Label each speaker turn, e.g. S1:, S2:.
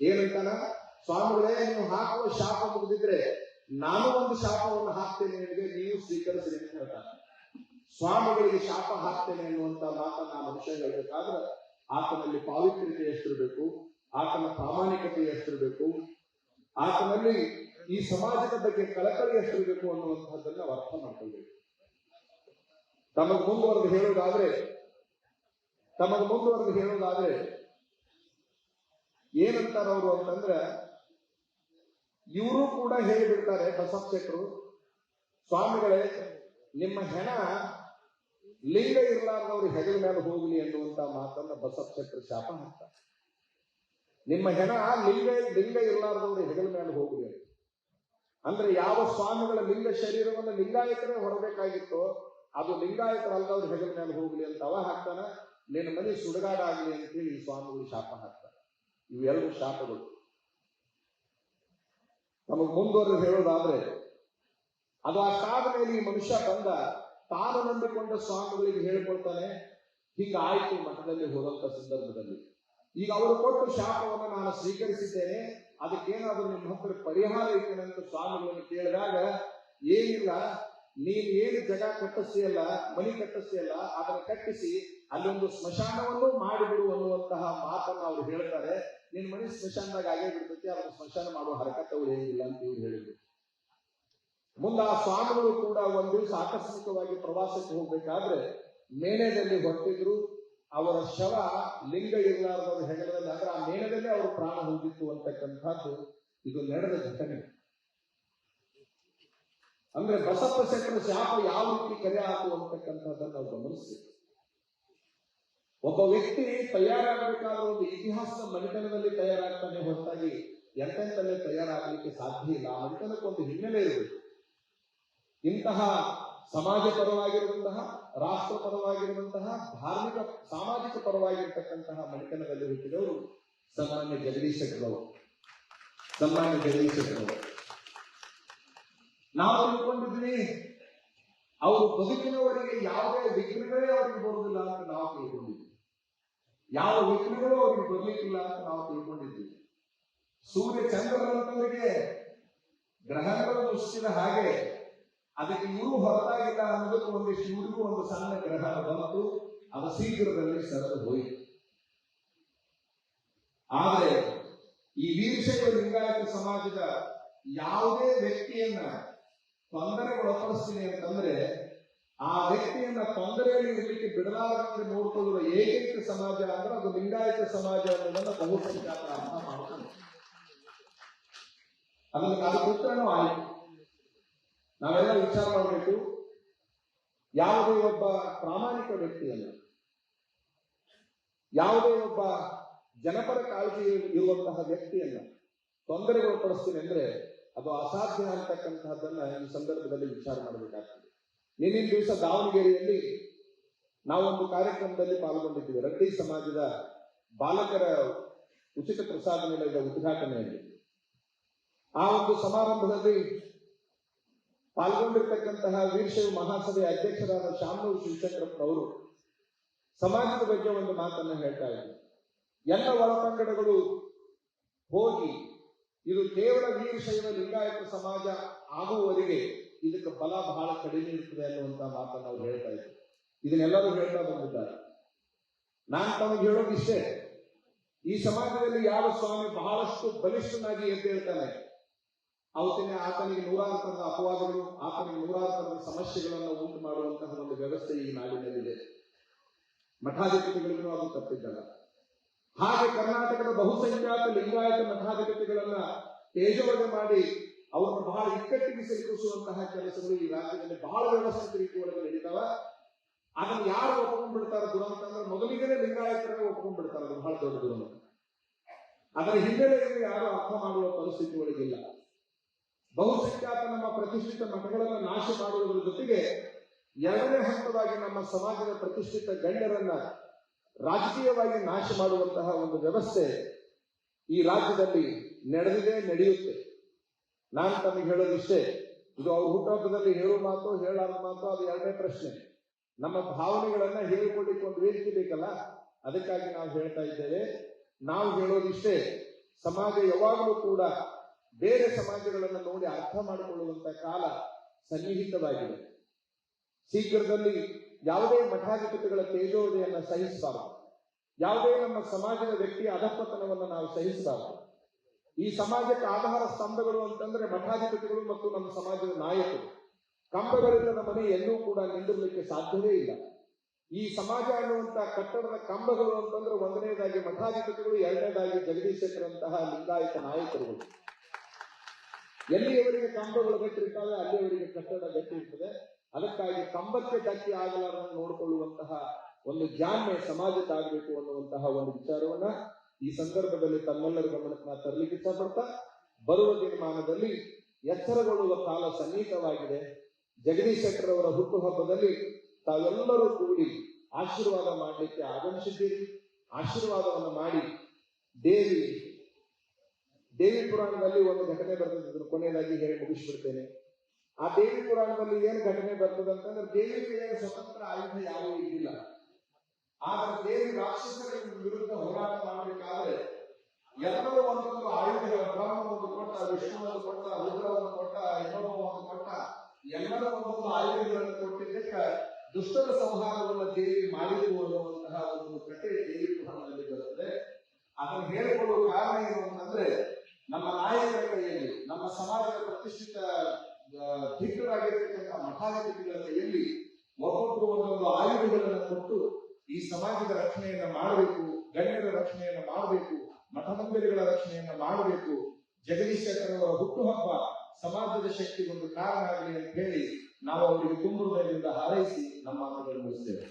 S1: ಏನಂತಾನ ಸ್ವಾಮಿಗಳೇ, ನೀವು ಹಾಕುವ ಶಾಪ ಮುಗಿದಿದ್ರೆ ನಾನು ಒಂದು ಶಾಪವನ್ನು ಹಾಕ್ತೇನೆ ನಿಮಗೆ, ನೀವು ಸ್ವೀಕರಿಸಿರಿ ಅಂತ ಹೇಳ್ತಾನೆ ಸ್ವಾಮಿಗಳಿಗೆ ಶಾಪ ಹಾಕ್ತೇನೆ ಅನ್ನುವಂತ ಮಾತನ್ನ ಮನುಷ್ಯ ಹೇಳ್ಬೇಕಾದ್ರೆ, ಆತನಲ್ಲಿ ಪಾವಿತ್ರ್ಯತೆ ಎಷ್ಟಿರಬೇಕು, ಆತನ ಪ್ರಾಮಾಣಿಕತೆ ಎಷ್ಟಿರಬೇಕು, ಆತನಲ್ಲಿ ಈ ಸಮಾಜದ ಬಗ್ಗೆ ಕಳಕಳಿ ಎಷ್ಟಿರಬೇಕು ಅನ್ನುವಂತಹದ್ದನ್ನ ನಾವು ಅರ್ಥ ಮಾಡ್ಕೊಳ್ಬೇಕು. ತಮಗ್ ಮುಂದುವರೆದು ಹೇಳೋದಾದ್ರೆ ತಮಗೆ ಮುಂದುವರೆದು ಹೇಳೋದಾದ್ರೆ ಏನಂತಾರ ಅವರು ಅಂತಂದ್ರೆ, ಇವರು ಕೂಡ ಹೇಳಿಬಿಡ್ತಾರೆ ಬಸಪ್ಪ ಶೆಟ್ರು ಸ್ವಾಮಿಗಳೇ, ನಿಮ್ಮ ಹೆಣ ಲಿಂಗ ಇರಲಾರ್ದವ್ರು ಹೆಗಲ ಮೇಲೆ ಹೋಗಲಿ ಎನ್ನುವಂತ ಮಾತನ್ನ ಬಸಪ್ಪ ಶೆಟ್ರು ಶಾಪ ಹಾಕ್ತಾರೆ. ನಿಮ್ಮ ಹೆಣ ಲಿಂಗ ಲಿಂಗ ಇರಲಾರ್ದವ್ರು ಹೆಗಲ ಮೇಲೆ ಹೋಗಲಿ ಅಂದ್ರೆ ಯಾವ ಸ್ವಾಮಿಗಳ ಲಿಂಗ ಶರೀರವನ್ನು ಲಿಂಗಾಯತರೇ ಹೊರಬೇಕಾಗಿತ್ತು, ಅದು ಲಿಂಗಾಯತರಲ್ಲದವ್ರು ಹೆಗಲ ಮೇಲೆ ಹೋಗಲಿ ಅಂತ ಅವ ಹಾಕ್ತಾನ, ನಿನ್ನ ಮನೆ ಸುಡಗಾಡ ಆಗಲಿ ಅಂತ ಹೇಳಿ ಸ್ವಾಮಿಗಳು ಶಾಪ ಹಾಕ್ತಾರೆ. ಇವೆರಡು ಶಾಪಗಳು. ನಮಗ್ ಮುಂದುವರೆದು ಹೇಳೋದಾದ್ರೆ, ಅದು ಅಷ್ಟಾದ ಮೇಲೆ ಈ ಮನುಷ್ಯ ಬಂದ, ತಾನು ನಂಬಿಕೊಂಡ ಸ್ವಾಮಿಗಳಿಗೆ ಹೇಳ್ಕೊಳ್ತಾನೆ, ಹಿಂಗಾಯ್ತು ಮಠದಲ್ಲಿ ಹೋದಂತ ಸಂದರ್ಭದಲ್ಲಿ. ಈಗ ಅವರು ಕೊಟ್ಟ ಶಾಪವನ್ನು ನಾನು ಸ್ವೀಕರಿಸಿದ್ದೇನೆ, ಅದಕ್ಕೇನಾದ್ರೂ ನಿಮ್ಮ ಹತ್ರ ಪರಿಹಾರ ಇದ್ದೇನೆ ಅಂತ ಸ್ವಾಮಿಗಳನ್ನು ಕೇಳಿದಾಗ, ಏನಿಲ್ಲ, ನೀನ್ ಏನು ಜಗ ಕಟ್ಟಿಸಿಯಲ್ಲ, ಮನಿ ಕಟ್ಟಿಸಿಯಲ್ಲ, ಅದನ್ನು ಕಟ್ಟಿಸಿ, ಅಲ್ಲೊಂದು ಸ್ಮಶಾನವನ್ನು ಮಾಡಿಬಿಡು ಅನ್ನುವಂತಹ ಮಾತನ್ನು ಅವರು ಹೇಳ್ತಾರೆ. ನಿನ್ ಮನೆ ಸ್ಮಶಾನದಾಗ ಆಗೇ ಬಿಡ್ತೈತಿ ಅವ್ರ ಸ್ಮಶಾನ ಮಾಡುವ ಹರಕತ್ತ ಅವ್ರು ಏನಿಲ್ಲ ಅಂತ ಇವ್ರು ಹೇಳಿದ್ರು. ಮುಂದೆ ಆ ಸ್ವಾಮಿಗಳು ಕೂಡ ಒಂದ್ ದಿವಸ ಆಕಸ್ಮಿಕವಾಗಿ ಪ್ರವಾಸಕ್ಕೆ ಹೋಗ್ಬೇಕಾದ್ರೆ ಮೇಣದಲ್ಲಿ ಹೊರಟಿದ್ರು ಅವರ ಶವ ಲಿಂಗ ಇರಲಾರದವ್ರ ಹೆಗಲದಲ್ಲಿ, ಅಂದ್ರೆ ಆ ಮೇಣದಲ್ಲೇ ಅವರು ಪ್ರಾಣ ಹೋಗಿತ್ತು ಅಂತಕ್ಕಂಥದ್ದು ಇದು ನಡೆದ ಘಟನೆ. ಅಂದ್ರೆ ಬಸಪ್ಪ ಶೆಟ್ಟರ ಶಾಪ ಯಾವ ರೀತಿ ಕರೆ ಆತು ಅಂತಕ್ಕಂಥದ್ದನ್ನು ನಾವು ಗಮನಿಸ್ಬೇಕು. ಒಬ್ಬ ವ್ಯಕ್ತಿ ತಯಾರಾಗಬೇಕಾದ ಒಂದು ಇತಿಹಾಸದ ಮನೆತನದಲ್ಲಿ ತಯಾರಾಗ್ತಾನೆ ಹೊರತಾಗಿ ಎಂತೆಂತಲ್ಲೇ ತಯಾರಾಗಲಿಕ್ಕೆ ಸಾಧ್ಯ ಇಲ್ಲ. ಆ ಮನೆತನಕ್ಕೊಂದು ಹಿನ್ನೆಲೆ ಇರಬೇಕು. ಇಂತಹ ಸಮಾಜ ಪರವಾಗಿರುವಂತಹ ರಾಷ್ಟ್ರ ಪರವಾಗಿರುವಂತಹ ಧಾರ್ಮಿಕ, ಸಾಮಾಜಿಕ ಪರವಾಗಿರ್ತಕ್ಕಂತಹ ಮನೆತನದಲ್ಲಿ ಹುಟ್ಟಿದವರು ಸನ್ಮಾನ್ಯ ಜಗದೀಶ್ ಶೆಟ್ಟರವರು. ಸನ್ಮಾನ್ಯ ಜಗದೀಶ್ ಶೆಟ್ಟರವರು. ನಾವು ತಿಳ್ಕೊಂಡಿದ್ವಿ ಅವರು ಬದುಕಿನವರಿಗೆ ಯಾವುದೇ ವಿಘ್ನಗಳೇ ಅವರಿಗೆ ಬರುವುದಿಲ್ಲ ಅಂತ ನಾವು ತಿಳ್ಕೊಂಡಿದ್ವಿ ಯಾವ ವಿಘ್ನಗಳು ಅವ್ರಿಗೆ ಬರಲಿಕ್ಕಿಲ್ಲ ಅಂತ ನಾವು ತಿಳ್ಕೊಂಡಿದ್ದೀವಿ. ಸೂರ್ಯ ಚಂದ್ರರಂತವರಿಗೆ ಗ್ರಹಗಳು ದೃಷ್ಟಿಸಿದ ಹಾಗೆ ಅದಕ್ಕೆ ಇವರು ಹೊರತಾಗಿಲ್ಲ ಅನ್ನೋದಕ್ಕೆ ಒಂದಿಷ್ಟು ಇವರಿಗೂ ಒಂದು ಸಣ್ಣ ಗ್ರಹ ಬಂತು ಅದು ಶೀಘ್ರದಲ್ಲಿ ಸರದು ಹೋಯಿತು. ಆದರೆ ಈ ವೀರಶೈವ ಲಿಂಗಾಯತ ಸಮಾಜದ ಯಾವುದೇ ವ್ಯಕ್ತಿಯನ್ನ ತೊಂದರೆಗೊಳಪಡಿಸ್ತೀನಿ ಅಂತಂದ್ರೆ ಆ ವ್ಯಕ್ತಿಯನ್ನ ತೊಂದರೆಯಲ್ಲಿ ಇರಲಿಕ್ಕೆ ಬಿಡಲಾರದಂತೆ ನೋಡ್ಕೊಳ್ಳುವ ಏಕೈಕ ಸಮಾಜ ಅಂದ್ರೆ ಅದು ಲಿಂಗಾಯತ ಸಮಾಜ ಅನ್ನೋದನ್ನ ಬಹುಸಂಖ್ಯಾತ ಅರ್ಥ ಮಾಡ್ಕೊಂಡು ಅದನ್ನ ಅದು ಪುತ್ರನೂ ಆಯಿತು. ನಾವೆಲ್ಲ ವಿಚಾರ ಮಾಡಬೇಕು. ಯಾವುದೇ ಒಬ್ಬ ಪ್ರಾಮಾಣಿಕ ವ್ಯಕ್ತಿಯಲ್ಲ, ಯಾವುದೇ ಒಬ್ಬ ಜನಪರ ಕಾಳಜಿ ಇರುವಂತಹ ವ್ಯಕ್ತಿಯನ್ನ ತೊಂದರೆಗೊಳಪಡಿಸ್ತೀನಿ ಅಂದ್ರೆ ಅದು ಅಸಾಧ್ಯ ಅಂತಕ್ಕಂತಹದ್ದನ್ನ ಈ ಸಂದರ್ಭದಲ್ಲಿ ವಿಚಾರ ಮಾಡಬೇಕಾಗ್ತದೆ. ನಿನ್ನಿನ ದಿವಸ ದಾವಣಗೆರೆಯಲ್ಲಿ ನಾವೊಂದು ಕಾರ್ಯಕ್ರಮದಲ್ಲಿ ಪಾಲ್ಗೊಂಡಿದ್ದೀವಿ. ರೆಡ್ಡಿ ಸಮಾಜದ ಬಾಲಕರ ಉಚಿತ ಪ್ರಸಾದ ನಿಲಯದ ಉದ್ಘಾಟನೆಯಲ್ಲಿ. ಆ ಒಂದು ಸಮಾರಂಭದಲ್ಲಿ ಪಾಲ್ಗೊಂಡಿರ್ತಕ್ಕಂತಹ ವೀರಶೈವ ಮಹಾಸಭೆಯ ಅಧ್ಯಕ್ಷರಾದ ಶಾಮನೂರು ಶಿವಶಂಕರಪ್ಪನವರು ಸಮಾಜದ ಬಗ್ಗೆ ಒಂದು ಮಾತನ್ನು ಹೇಳ್ತಾ ಇದ್ದರು. ಎಲ್ಲ ಒಳಪಂಗಡಗಳು ಹೋಗಿ ಇದು ಕೇವಲ ವೀರಶೈವ ಲಿಂಗಾಯತ ಸಮಾಜ ಆಗುವವರೆಗೆ ಇದಕ್ಕೆ ಬಲ ಬಹಳ ಕಡಿಮೆ ಇರ್ತದೆ ಅನ್ನುವಂತ ಮಾತನ್ನು ಅವ್ರು ಹೇಳ್ತಾ ಇದ್ರು. ಇದನ್ನೆಲ್ಲರೂ ಹೇಳ್ತಾ ಬಂದಿದ್ದಾರೆ. ನಾನು ತಮಗೆ ಹೇಳೋದಿಷ್ಟೇ ಈ ಸಮಾಜದಲ್ಲಿ ಯಾವ ಸ್ವಾಮಿ ಬಹಳಷ್ಟು ಬಲಿಷ್ಠನಾಗಿ ಎದ್ದು ಹೇಳ್ತಾನೆ. ಅವತ್ತಿನ ಆತನಿಗೆ ನೂರಾರು ತರದ ಅಪವಾದಗಳು, ಆತನಿಗೆ ನೂರಾರು ತರದ ಸಮಸ್ಯೆಗಳನ್ನು ಉಂಟು ಮಾಡುವಂತಹ ಒಂದು ವ್ಯವಸ್ಥೆ ಈ ನಾಡಿನಲ್ಲಿದೆ. ಮಠಾಧಿಪತಿಗಳಿಗೂ ಅದು ತಪ್ಪಿದ್ದಲ್ಲ. ಹಾಗೆ ಕರ್ನಾಟಕದ ಬಹುಸಂಖ್ಯಾತ ಲಿಂಗಾಯತ ಮಠಾಧಿಪತಿಗಳನ್ನ ತೇಜೋವಧೆ ಮಾಡಿ ಅವರನ್ನು ಬಹಳ ಇಕ್ಕಟ್ಟಿಗೆ ಸಿಲುಕಿಸುವಂತಹ ಕೆಲಸಗಳು ಈ ರಾಜ್ಯದಲ್ಲಿ ಬಹಳ ವ್ಯವಸ್ಥಿತ ರೀತಿ ಒಳಗೆ ನಡೀತಾವ. ಅದನ್ನು ಯಾರು ಒಪ್ಕೊಂಡ್ಬಿಡ್ತಾರೆ ದುರಂತ ಅಂದ್ರೆ ಮೊದಲಿಗೆ ಲಿಂಗಾಯತರೇ ಒಪ್ಕೊಂಡ್ಬಿಡ್ತಾರೆ. ಅದು ಬಹಳ ದೊಡ್ಡ ದುರಂತ ಅದರ ಹಿನ್ನೆಲೆಯಲ್ಲಿ ಯಾರು ಅರ್ಥ ಮಾಡುವ ಪರಿಸ್ಥಿತಿ ಒಳಗಿಲ್ಲ ಬಹುಸಂಖ್ಯಾತ ನಮ್ಮ ಪ್ರತಿಷ್ಠಿತ ಮಠಗಳನ್ನು ನಾಶ ಮಾಡುವುದರ ಜೊತೆಗೆ ಎರಡನೇ ಹಂತವಾಗಿ ನಮ್ಮ ಸಮಾಜದ ಪ್ರತಿಷ್ಠಿತ ಗಣ್ಯರನ್ನ ರಾಜಕೀಯವಾಗಿ ನಾಶ ಮಾಡುವಂತಹ ಒಂದು ವ್ಯವಸ್ಥೆ ಈ ರಾಜ್ಯದಲ್ಲಿ ನಡೆದಿದೆ, ನಡೆಯುತ್ತೆ. ನಾನು ತಮಗೆ ಹೇಳೋದಿಷ್ಟೇ, ಇದು ಅವ್ರ ಹುಟ್ಟುಹಬ್ಬದಲ್ಲಿ ಹೇಳೋ ಮಾತು ಹೇಳಾರ ಮಾತು ಅದು ಎರಡನೇ ಪ್ರಶ್ನೆ. ನಮ್ಮ ಭಾವನೆಗಳನ್ನ ಹೇಳಿಕೊಳ್ಳಿಕ್ಕೆ ಒಂದು ವೇದಿಕೆ ಬೇಕಲ್ಲ ಅದಕ್ಕಾಗಿ ನಾವು ಹೇಳ್ತಾ ಇದ್ದೇವೆ. ನಾವು ಹೇಳೋದಿಷ್ಟೇ, ಸಮಾಜ ಯಾವಾಗಲೂ ಕೂಡ ಬೇರೆ ಸಮಾಜಗಳನ್ನು ನೋಡಿ ಅರ್ಥ ಮಾಡಿಕೊಳ್ಳುವಂತ ಕಾಲ ಸನ್ನಿಹಿತವಾಗಿದೆ. ಶೀಘ್ರದಲ್ಲಿ ಯಾವುದೇ ಮಠಾಧಿಪತಿಗಳ ತೇಜೋದಯನ್ನ ಸಹಿಸಬಾರದು. ಯಾವುದೇ ನಮ್ಮ ಸಮಾಜದ ವ್ಯಕ್ತಿಯ ಅಧಪತನವನ್ನು ನಾವು ಸಹಿಸಬಾರದು. ಈ ಸಮಾಜಕ್ಕೆ ಆಧಾರ ಸ್ತಂಭಗಳು ಅಂತಂದ್ರೆ ಮಠಾಧಿಪತಿಗಳು ಮತ್ತು ನಮ್ಮ ಸಮಾಜದ ನಾಯಕರು. ಕಂಬಗಳಿಲ್ಲದ ಮನೆ ಎಲ್ಲೂ ಕೂಡ ನಿಂದಿರಲಿಕ್ಕೆ ಸಾಧ್ಯವೇ ಇಲ್ಲ. ಈ ಸಮಾಜ ಅನ್ನುವಂತಹ ಕಟ್ಟಡದ ಕಂಬಗಳು ಅಂತಂದ್ರೆ ಒಂದನೇದಾಗಿ ಮಠಾಧಿಪತಿಗಳು, ಎರಡನೇದಾಗಿ ಜಗದೀಶರಂತಹ ಲಿಂಗಾಯತ ನಾಯಕರುಗಳು. ಎಲ್ಲಿಯವರಿಗೆ ಕಂಬಗಳು ಗಟ್ಟಿರ್ತಾವೆ ಅಲ್ಲಿಯವರಿಗೆ ಕಟ್ಟಡ ಗಟ್ಟಿರ್ತದೆ ಅದಕ್ಕಾಗಿ ಕಂಬಕ್ಕೆ ಗಟ್ಟಿ ಆಗಲಾರನ್ನು ನೋಡಿಕೊಳ್ಳುವಂತಹ ಒಂದು ಜಾಣ್ಮೆ ಸಮಾಜಕ್ಕಾಗಬೇಕು ಅನ್ನುವಂತಹ ಒಂದು ವಿಚಾರವನ್ನ ಈ ಸಂದರ್ಭದಲ್ಲಿ ತಮ್ಮೆಲ್ಲರ ಗಮನಕ್ಕೆ ನಾ ತರಲಿಕ್ಕೆ ಇಷ್ಟಪಡ್ತಾ ಬರುವ ದಿನಮಾನದಲ್ಲಿ ಎಚ್ಚರಗೊಳ್ಳುವ ಕಾಲ ಸನ್ನಿಹಿತವಾಗಿದೆ. ಜಗದೀಶ್ ಶೆಟ್ಟರ್ ಅವರ ಹುಟ್ಟುಹಬ್ಬದಲ್ಲಿ ತಾವೆಲ್ಲರೂ ಕೂಡಿ ಆಶೀರ್ವಾದ ಮಾಡಲಿಕ್ಕೆ ಆಗಮಿಸಿದ್ದೀರಿ. ಆಶೀರ್ವಾದವನ್ನು ಮಾಡಿ ದೇವಿ ದೇವಿ ಪುರಾಣದಲ್ಲಿ ಒಂದು ಘಟನೆ ಬರ್ತದೆ ಕೊನೆಯದಾಗಿ ಹೇಳಿ ಮುಗಿಸ್ಬಿಡ್ತೇನೆ. ಆ ದೇವಿ ಪುರಾಣದಲ್ಲಿ ಏನು ಘಟನೆ ಬರ್ತದೆ ಅಂತಂದ್ರೆ ದೇವಿ ಏನು ಸ್ವತಂತ್ರ ಆಯುಧ ಯಾವುದೂ ಇದ್ದಿಲ್ಲ. ಆದ್ರೆ ದೇವಿ ರಾಕ್ಷಸರ ವಿರುದ್ಧ ಹೋರಾಟ ಮಾಡಬೇಕಾದ್ರೆ ಎಲ್ಲರೂ ಒಂದೊಂದು ಆಯುಧಗಳ, ಬ್ರಹ್ಮವನ್ನು ಕೊಟ್ಟ, ವಿಷ್ಣುವನ್ನು ಕೊಟ್ಟ, ರುದ್ರವನ್ನು ಕೊಟ್ಟ ಒಂದು ಕೊಟ್ಟ ಎಲ್ಲರೂ ಒಂದೊಂದು ಆಯುಧಗಳನ್ನು ಕೊಟ್ಟಿದ್ದಕ್ಕೆ ದುಷ್ಟರ ಸಂಹಾರವನ್ನು ದೇವಿ ಮಾಡಿದೆವು ಅನ್ನುವಂತಹ ಒಂದು ಕಥೆ ದೇವಿ ಪುರಾಣದಲ್ಲಿ ಬರುತ್ತದೆ. ಅದನ್ನು ಹೇಳಿಕೊಳ್ಳುವ ಕಾರಣ ಏನು ಅಂತಂದ್ರೆ, ನಮ್ಮ ನಾಯಕರ ಕೈಯಲ್ಲಿ ನಮ್ಮ ಸಮಾಜದ ಪ್ರತಿಷ್ಠಿತ ಧಿಕ್ಕರಾಗಿರ್ತಕ್ಕಂಥ ಮಠಾಧಿಪತಿಗಳ ಕೈಯಲ್ಲಿ ಒಬ್ಬೊಬ್ಬರು ಒಂದೊಂದು ಆಯುಧಗಳನ್ನು ಕೊಟ್ಟು ಈ ಸಮಾಜದ ರಕ್ಷಣೆಯನ್ನ ಮಾಡಬೇಕು, ಗಣ್ಯರ ರಕ್ಷಣೆಯನ್ನ ಮಾಡಬೇಕು, ಮಠ ಮಂದಿರಗಳ ರಕ್ಷಣೆಯನ್ನ ಮಾಡಬೇಕು, ಜಗದೀಶ್ ಶೆಟ್ಟರ್ ಅವರ ಹುಟ್ಟುಹಬ್ಬ ಸಮಾಜದ ಶಕ್ತಿಗೊಂದು ಕಾರಣ ಆಗಲಿ ಅಂತ ಹೇಳಿ ನಾವು ಅವರಿಗೆ ತುಂಬ ಹೃದಯದಿಂದ ಹಾರೈಸಿ ನಮ್ಮ ಮಾತುಗಳನ್ನು ಮುಗಿಸ್ತೇವೆ.